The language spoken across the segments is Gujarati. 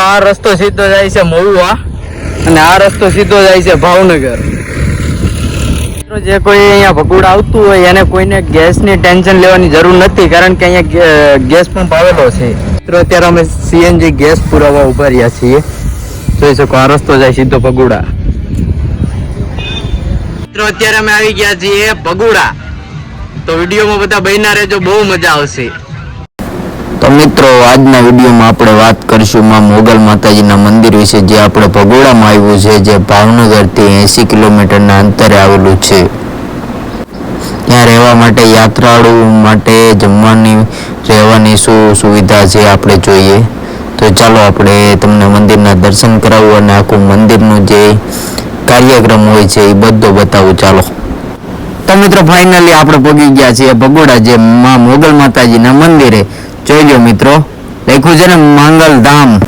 મિત્રો આ રસ્તો સીધો જાય છે મહુવા અને આ રસ્તો સીધો જાય છે ભાવનગર. જે કોઈ અહીંયા ભગુડ આવતું હોય એને કોઈને ગેસની ટેન્શન લેવાની જરૂર નથી, કારણ કે અહીંયા ગેસ પંપ આવેલો છે. અત્યારે અમે સીએનજી ગેસ પુરાવા ઊભા રહ્યા છીએ. જોઈ શકો, આ રસ્તો જાય સીધો ભગુડા. મિત્રો, અત્યારે અમે આવી ગયા છીએ ભગુડા. તો વિડીયોમાં બધા બન્યા રહેજો, બહુ મજા આવશે. તો મિત્રો, આજના વિડીયોમાં આપણે વાત કરીશું માં મોગલ માતાજીના મંદિર વિશે, જે આપણે ભગોડામાં આવ્યું છે, જે ભાવનગરથી એંસી કિલોમીટરના અંતરે આવેલું છે. ત્યાં રહેવા માટે, યાત્રાળુ માટે જમવાની, રહેવાની શું સુવિધા છે, આપણે જોઈએ. તો ચાલો આપણે તમને મંદિરના દર્શન કરાવવું અને આખું મંદિરનું જે કાર્યક્રમ હોય છે, એ બધો બતાવું. ચાલો. તો મિત્રો ફાઇનલી આપણે પહોંચી ગયા છીએ ભગોડા, જે માં મોગલ માતાજીના મંદિરે. જોઈ લો મિત્રો. લખ્યું છે ને માંગલ ધામ.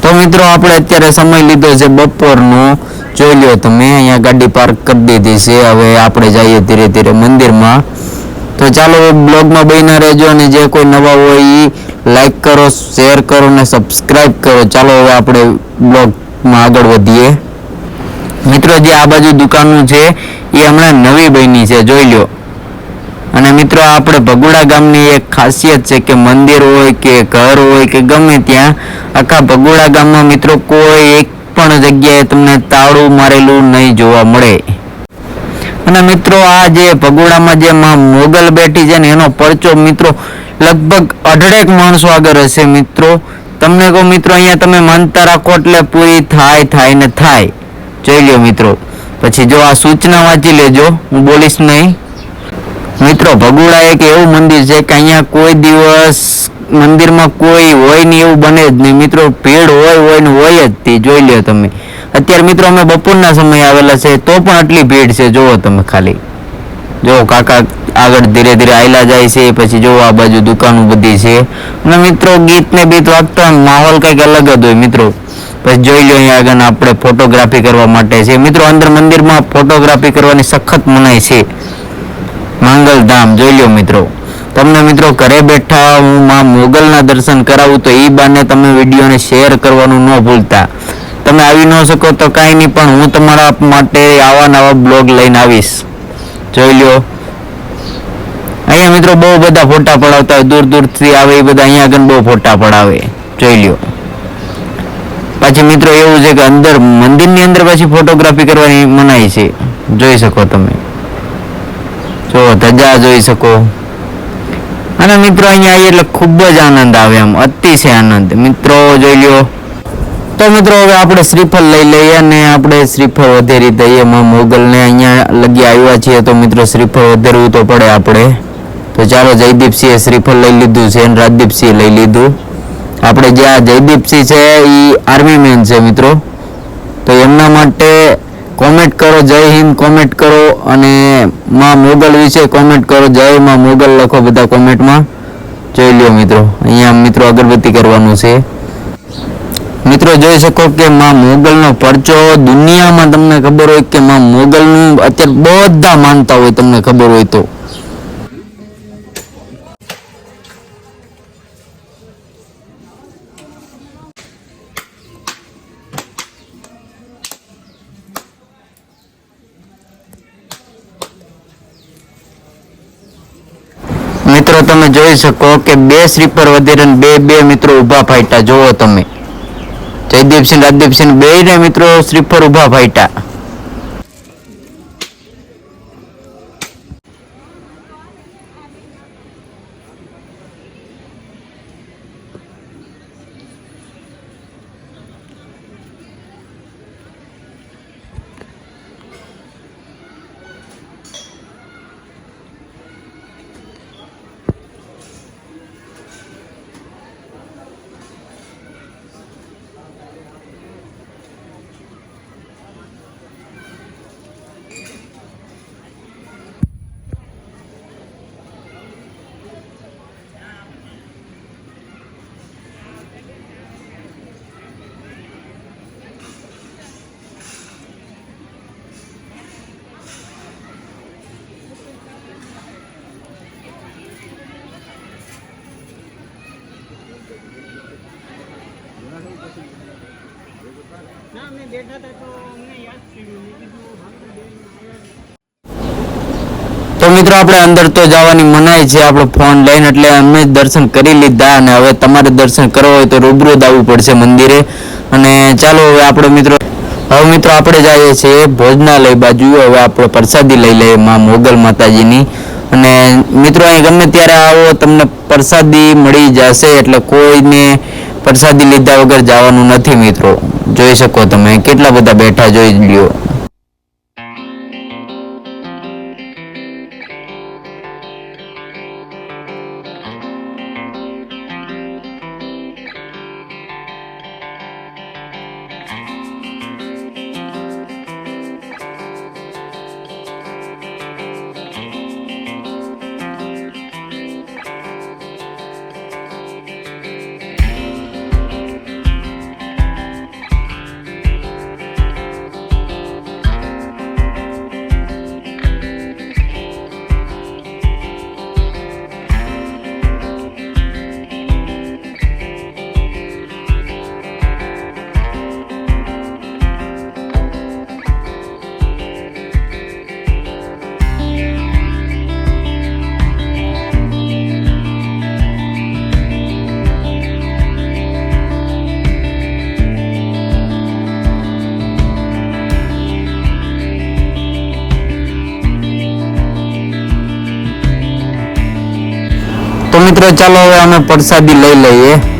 તો મિત્રો આપણે અત્યારે સમય લીધો છે બપોરનો. જોઈ લો તમે, અહીંયા ગાડી પાર્ક કરી દીધી છે. હવે આપણે જઈએ ધીરે ધીરે મંદિરમાં. તો ચાલો બ્લોગમાં બન્યા રહેજો અને જે કોઈ નવા હોય એ લાઈક કરો, શેર કરો અને સબસ્ક્રાઈબ કરો. ચાલો હવે આપણે બ્લોગમાં આગળ વધીએ. મિત્રો, જે આ બાજુ દુકાનનું છે, એ હમણાં નવી બની છે. જોઈ લો અને મિત્રો, આપણે ભગુડા ગામની એક ખાસિયત છે કે મંદિર હોય કે ઘર હોય કે ગમે ત્યાં, આખા ભગુડા ગામમાં મિત્રો, કોઈ એક પણ જગ્યાએ તમને તાળું મારેલું નહીં જોવા મળે. અને મિત્રો, આ જે ભગુડામાં જે માં મોગલ બેઠી છે ને, એનો પરચો મિત્રો, લગભગ અઢળેક માણસો આગળ હશે મિત્રો. તમને કહું મિત્રો, અહીંયા તમે માનતા રાખો એટલે પૂરી થાય થાય ને થાય. જોઈ લ્યો મિત્રો. પછી જો આ સૂચના વાંચી લેજો. હું બોલીશ નહીં. મિત્રો ભગુડા એક એવું મંદિર છે કે અહીંયા કોઈ દિવસ મંદિરમાં કોઈ હોય નહીં એવું બને જ નહીં. મિત્રો, ભીડ હોય હોય ને હોય જ તે. જોઈ લ્યો તમે. અત્યારે મિત્રો, અમે બપોરના સમયે આવેલા છે, તો પણ આટલી ભીડ છે. જુઓ તમે ખાલી. જો કાકા આગળ ધીરે ધીરે આયલા જાય છે, પછી જોવો આ બાજુ દુકાનો બધી છે. અને મિત્રો ગીત ને બીત વાગતા માહોલ કંઈક અલગ જ હોય મિત્રો. પછી જોઈ લો અહીંયા આગળ આપણે ફોટોગ્રાફી કરવા માટે છે. મિત્રો, અંદર મંદિરમાં ફોટોગ્રાફી કરવાની સખત મનાઈ છે. માંગલધામ જોઈ લો મિત્રો. તમને મિત્રો ઘરે બેઠા હું માં મોગલના દર્શન કરાવું તો એ બાને તમે વિડીયોને શેર કરવાનું ન ભૂલતા. તમે આવી ન શકો તો કાંઈ નહીં, પણ હું તમારા માટે આવા નવા બ્લોગ લઈને આવીશ. જોઈ લ્યો. અહીંયા મિત્રો બહુ બધા ફોટા પડાવતા હોય, દૂર દૂરથી આવે, એ બધા અહીંયા આગળ બહુ ફોટા પડાવે. જોઈ લ્યો. પાછી મિત્રો એવું છે કે અંદર, મંદિરની અંદર પાછી ફોટોગ્રાફી કરવાની મનાઈ છે. જોઈ શકો તમે. જો ધજા જોઈ શકો. અને મિત્રો અહીંયા આવીએ એટલે ખૂબ જ આનંદ આવે આમ અતિશય આનંદ. મિત્રો જોઈ લ્યો. તો મિત્રો હવે આપણે શ્રીફળ લઈ લઈએ અને આપણે શ્રીફળ વધેરી દઈએ. મોગલને અહીંયા લગી આવ્યા છીએ તો મિત્રો શ્રીફળ વધેરવું તો પડે આપણે. તો ચાલો જયદીપસિંહે શ્રીફળ લઈ લીધું છે અને રાજદીપસિંહે લઈ લીધું. આપણે જે આ જયદીપસિંહ છે એ આર્મી મેન છે મિત્રો. તો એમના માટે કોમેન્ટ કરો, જય હિન્દ, કોમેન્ટ કરો અને માં મોગલ વિશે કોમેન્ટ કરો, જય માં મોગલ લખો બધા કોમેન્ટમાં. જોઈ લ્યો મિત્રો, અહીંયા મિત્રો અગરબત્તી કરવાનું છે. મિત્રો જોઈ શકો કે માં મોગલનો પરચો દુનિયામાં તમને ખબર હોય કે માં મોગલનું અત્યારે બધા માનતા હોય તમને ખબર હોય તો. મિત્રો, તમે જોઈ શકો કે બે સ્લીપર વધેરે રન બે બે મિત્રો ઊભા ફાટ્યા. જોવો તમે. જયદીપસિંહ, રાજદીપસિંહ બે મિત્રો સ્લીપર ઊભા ફાટ્યા. મિત્રો, આપણે અંદર તો જવાની મનાઈ છે, આપણો ફોન લઈને, એટલે અમે દર્શન કરી લીધા અને હવે તમારે દર્શન કરવા હોય તો રૂબરૂ જ પડશે મંદિરે. અને ચાલો હવે આપણે મિત્રો, હવે મિત્રો, આપણે જઈએ છીએ ભોજનાલય બાજુ હવે આપણે પ્રસાદી લઈ લઈએ માં મોગલ માતાજીની. અને મિત્રો, અહીં ગમે ત્યારે આવો, તમને પ્રસાદી મળી જશે, એટલે કોઈને પ્રસાદી લીધા વગર જવાનું નથી, મિત્રો. જોઈ શકો તમે. કેટલા બધા બેઠા જોઈ લ્યો. મિત્રો ચાલો હવે અમે પ્રસાદી લઈ લઈએ.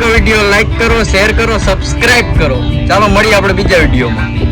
મિત્રો વીડિયો લાઈક કરો શેર કરો સબસ્ક્રાઇબ કરો. ચાલો મળીએ આપણે બીજા વિડીયોમાં